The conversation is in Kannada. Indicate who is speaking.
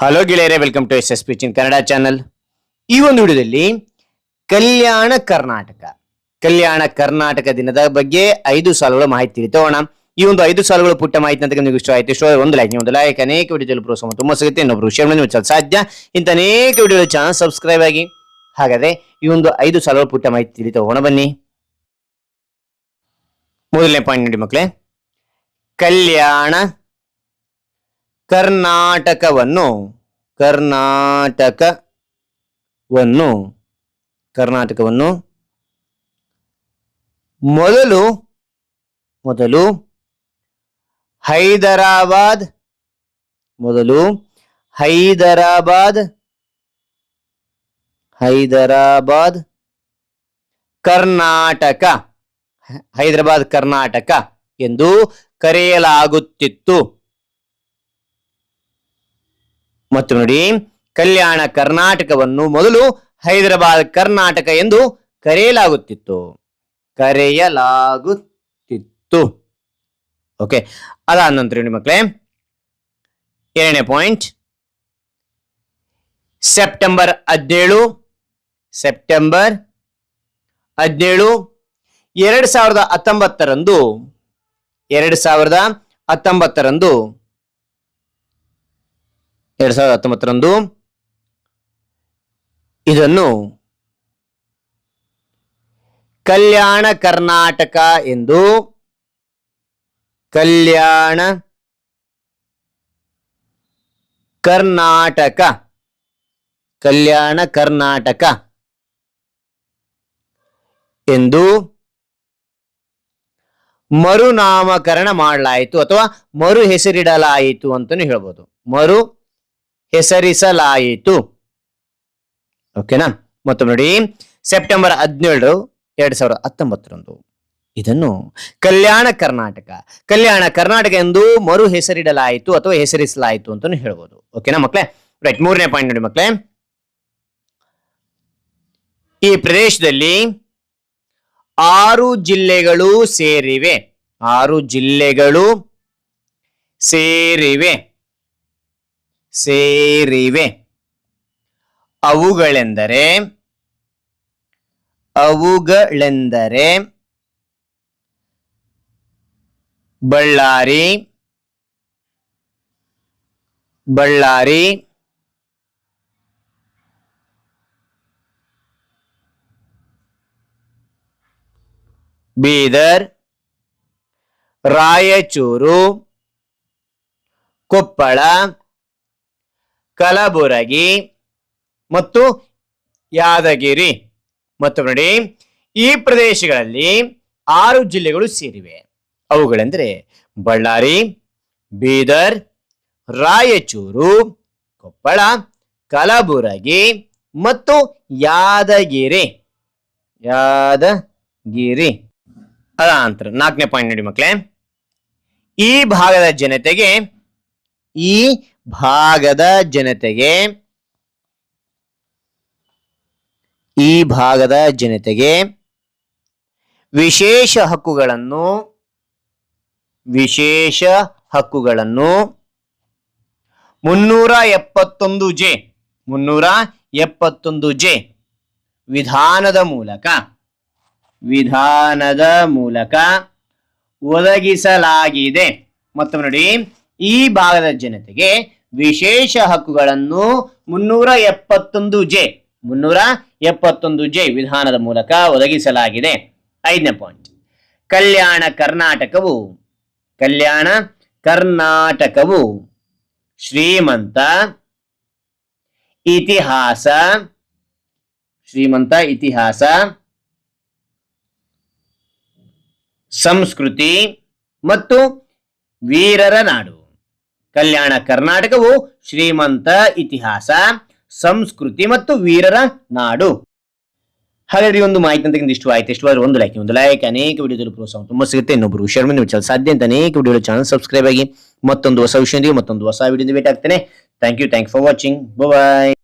Speaker 1: ಹಲೋ ಗೆಳೆಯರೆ welcome to S S P Chin Kannada channel ಈ ಒಂದು ವಿಡಿಯೋದಲ್ಲಿ ಕಲ್ಯಾಣ ಕರ್ನಾಟಕ ಕಲ್ಯಾಣ ಕರ್ನಾಟಕ ದಿನದ ಬಗ್ಗೆ ಐದು ಸಾಲುಗಳ ಮಾಹಿತಿ ತಿಳಿತೋಣ ಈ ಒಂದು ಐದು ಸಾಲುಗಳು ಪುಟ್ಟ ಮಾಹಿತಿ ಅಂತ ನಿಮಗೆ ಇಷ್ಟ ಆಯ್ತು ಇಷ್ಟ ಒಂದು ಲೈಕ್ ಒಂದು ಲೈಕ್ ಅನೇಕ ವಿಡಿಯೋದಲ್ಲಿ ಪ್ರೋತ್ಸಾಹ ತುಂಬ ಸಿಗುತ್ತೆ. ಇನ್ನೊಬ್ರು ಶೇರ್ ಮಾಡಿ ಸಾಧ್ಯ. ಇಂಥ ಅನೇಕ ವಿಡಿಯೋ ಚಾನಲ್ ಸಬ್ಸ್ಕ್ರೈಬ್ ಆಗಿ. ಹಾಗಾದ್ರೆ ಈ ಒಂದು ಐದು ಸಾಲುಗಳ ಪುಟ್ಟ ಮಾಹಿತಿ ತಿಳಿತೋಣ ಬನ್ನಿ. ಮೊದಲನೇ ಪಾಯಿಂಟ್ ನೋಡಿ ಮಕ್ಕಳೇ. ಕಲ್ಯಾಣ ಕರ್ನಾಟಕವನ್ನು ಕರ್ನಾಟಕವನ್ನು ಕರ್ನಾಟಕವನ್ನು ಮೊದಲು ಮೊದಲು ಹೈದರಾಬಾದ್ ಮೊದಲು ಹೈದರಾಬಾದ್ ಹೈದರಾಬಾದ್ ಕರ್ನಾಟಕ ಹೈದರಾಬಾದ್ ಕರ್ನಾಟಕ ಎಂದು ಕರೆಯಲಾಗುತ್ತಿತ್ತು. ಮತ್ತು ನೋಡಿ, ಕಲ್ಯಾಣ ಕರ್ನಾಟಕವನ್ನು ಮೊದಲು ಹೈದರಾಬಾದ್ ಕರ್ನಾಟಕ ಎಂದು ಕರೆಯಲಾಗುತ್ತಿತ್ತು. ಕರೆಯಲಾಗುತ್ತಿತ್ತು. ಓಕೆ, ಅದಾದ ನಂತರ ನೋಡಿ ಮಕ್ಕಳೇ, ಎರಡನೇ ಪಾಯಿಂಟ್, ಸೆಪ್ಟೆಂಬರ್ ಹದಿನೇಳು ಸೆಪ್ಟೆಂಬರ್ ಹದಿನೇಳು, ಎರಡು ಸಾವಿರದ ಹತ್ತೊಂಬತ್ತರಂದು, ಎರಡು ಸಾವಿರದ ಹತ್ತೊಂಬತ್ತರಂದು ಎರಡ್ ಸಾವಿರದ ಹತ್ತೊಂಬತ್ತರಂದು ಇದನ್ನು ಕಲ್ಯಾಣ ಕರ್ನಾಟಕ ಎಂದು ಕಲ್ಯಾಣ ಕರ್ನಾಟಕ ಕಲ್ಯಾಣ ಕರ್ನಾಟಕ ಎಂದು ಮರುನಾಮಕರಣ ಮಾಡಲಾಯಿತು ಅಥವಾ ಮರು ಹೆಸರಿಡಲಾಯಿತು ಅಂತಾನೆ ಹೇಳ್ಬೋದು. ಮರು ಹೆಸರಿಸಲಾಯಿತು. ಓಕೆನಾ? ಮತ್ತೊಮ್ಮೆ ನೋಡಿ, ಸೆಪ್ಟೆಂಬರ್ ಹದಿನೇಳು, ಎರಡ್ ಸಾವಿರದ ಹತ್ತೊಂಬತ್ತರಂದು. ಇದನ್ನು ಕಲ್ಯಾಣ ಕರ್ನಾಟಕ ಕಲ್ಯಾಣ ಕರ್ನಾಟಕ ಎಂದು ಮರು ಹೆಸರಿಡಲಾಯಿತು ಅಥವಾ ಹೆಸರಿಸಲಾಯಿತು ಅಂತ ಹೇಳ್ಬೋದು. ಓಕೆನಾ ಮಕ್ಕಳೇ ರೈಟ್ ಮೂರನೇ ಪಾಯಿಂಟ್ ನೋಡಿ ಮಕ್ಕಳೇ ಈ ಪ್ರದೇಶದಲ್ಲಿ ಆರು ಜಿಲ್ಲೆಗಳು ಸೇರಿವೆ. ಆರು ಜಿಲ್ಲೆಗಳು ಸೇರಿವೆ. ಸೇರಿವೆ. ಅವುಗಳೆಂದರೆ ಅವುಗಳೆಂದರೆ ಬಳ್ಳಾರಿ ಬಳ್ಳಾರಿ ಬೀದರ್ ರಾಯಚೂರು ಕೊಪ್ಪಳ ಕಲಬುರಗಿ ಮತ್ತು ಯಾದಗಿರಿ. ಮತ್ತು ನೋಡಿ, ಈ ಪ್ರದೇಶಗಳಲ್ಲಿ ಆರು ಜಿಲ್ಲೆಗಳು ಸೇರಿವೆ. ಅವುಗಳೆಂದರೆ ಬಳ್ಳಾರಿ, ಬೀದರ್, ರಾಯಚೂರು, ಕೊಪ್ಪಳ, ಕಲಬುರಗಿ ಮತ್ತು ಯಾದಗಿರಿ. ಯಾದಗಿರಿ. ಅದ ಅಂತರ, ನಾಲ್ಕನೇ ಪಾಯಿಂಟ್ ನೋಡಿ ಮಕ್ಕಳೇ ಈ ಭಾಗದ ಜನತೆಗೆ ಈ ಭಾಗದ ಜನತೆಗೆ, ಈ ಭಾಗದ ಜನತೆಗೆ ವಿಶೇಷ ಹಕ್ಕುಗಳನ್ನು ವಿಶೇಷ ಹಕ್ಕುಗಳನ್ನು ಮುನ್ನೂರ ಎಪ್ಪತ್ತೊಂದು ಜೆ, ಮುನ್ನೂರ ಎಪ್ಪತ್ತೊಂದು ಜೆ ವಿಧಾನದ ಮೂಲಕ ವಿಧಾನದ ಮೂಲಕ ಒದಗಿಸಲಾಗಿದೆ. ಮತ್ತು ನೋಡಿ ಈ ಭಾಗದ ಜನತೆಗೆ ವಿಶೇಷ ಹಕ್ಕುಗಳನ್ನು ಮುನ್ನೂರ ಎಪ್ಪತ್ತೊಂದು ಜೆ, ಮುನ್ನೂರ ಎಪ್ಪತ್ತೊಂದು ಜೆ ವಿಧಾನದ ಮೂಲಕ ಒದಗಿಸಲಾಗಿದೆ. ಐದನೇ ಪಾಯಿಂಟ್ ಕಲ್ಯಾಣ ಕರ್ನಾಟಕವು ಕಲ್ಯಾಣ ಕರ್ನಾಟಕವು ಶ್ರೀಮಂತ ಇತಿಹಾಸ ಶ್ರೀಮಂತ ಇತಿಹಾಸ, ಸಂಸ್ಕೃತಿ ಮತ್ತು ವೀರರ ನಾಡು. ಕಲ್ಯಾಣ ಕರ್ನಾಟಕವು ಶ್ರೀಮಂತ ಇತಿಹಾಸ, ಸಂಸ್ಕೃತಿ ಮತ್ತು ವೀರರ ನಾಡು. ಹಾಗಾದ್ರೆ ಒಂದು ಮಾಹಿತಿ ಅಂತ ಇಷ್ಟು ಆಯ್ತು ಇಷ್ಟವಾದ್ರೆ ಒಂದು ಲೈಕ್ ಒಂದು ಲೈಕ್ ಅನೇಕ ವಿಡಿಯೋದಲ್ಲಿ ಪ್ರೋತ್ಸಾಹ ತುಂಬಾ ಸಿಗುತ್ತೆ. ಇನ್ನೊಬ್ರು ಶೇರ್ ಮಾಡಿ ಸಾಧ್ಯ ಅಂತ ಅನೇಕ ವಿಡಿಯೋ ಚಾನಲ್ ಸಬ್ಸ್ಕ್ರೈಬ್ ಆಗಿ ಮತ್ತೊಂದು ಹೊಸ ವಿಷಯದೊಂದಿಗೆ ಮತ್ತೊಂದು ಹೊಸ ವಿಡಿಯೋದಿಂದ ಭೇಟಿ ಆಗ್ತೇನೆ. Thank you thank for watching bye